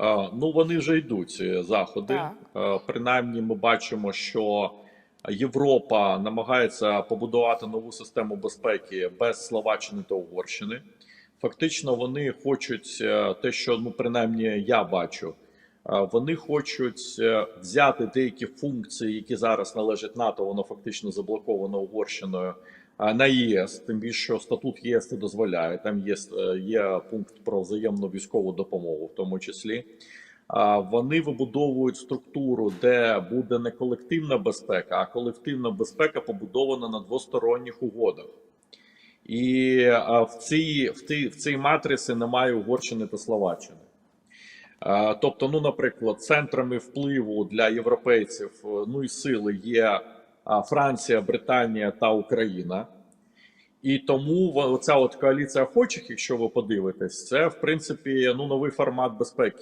Е, Ну, вони вже йдуть ці заходи. Так. Е, Принаймні, ми бачимо, що Європа намагається побудувати нову систему безпеки без Словаччини та Угорщини. Фактично, вони хочуть е, те, що ну принаймні я бачу. Вони хочуть е, взяти деякі функції, які зараз належать НАТО, воно фактично заблоковано Угорщиною на ЄС. Тим більше що статут ЄС це дозволяє. Там є, е, є пункт про взаємну військову допомогу, в тому числі. Вони вибудовують структуру, де буде не колективна безпека, а колективна безпека побудована на двосторонніх угодах. І в цій, в, цій, в цій матриці немає Угорщини та Словаччини. А, Тобто, ну, наприклад, центрами впливу для європейців е, ну і сили є Франція, Британія та Україна. І тому ця от коаліція охочих, якщо ви подивитесь, це в принципі ну новий формат безпеки.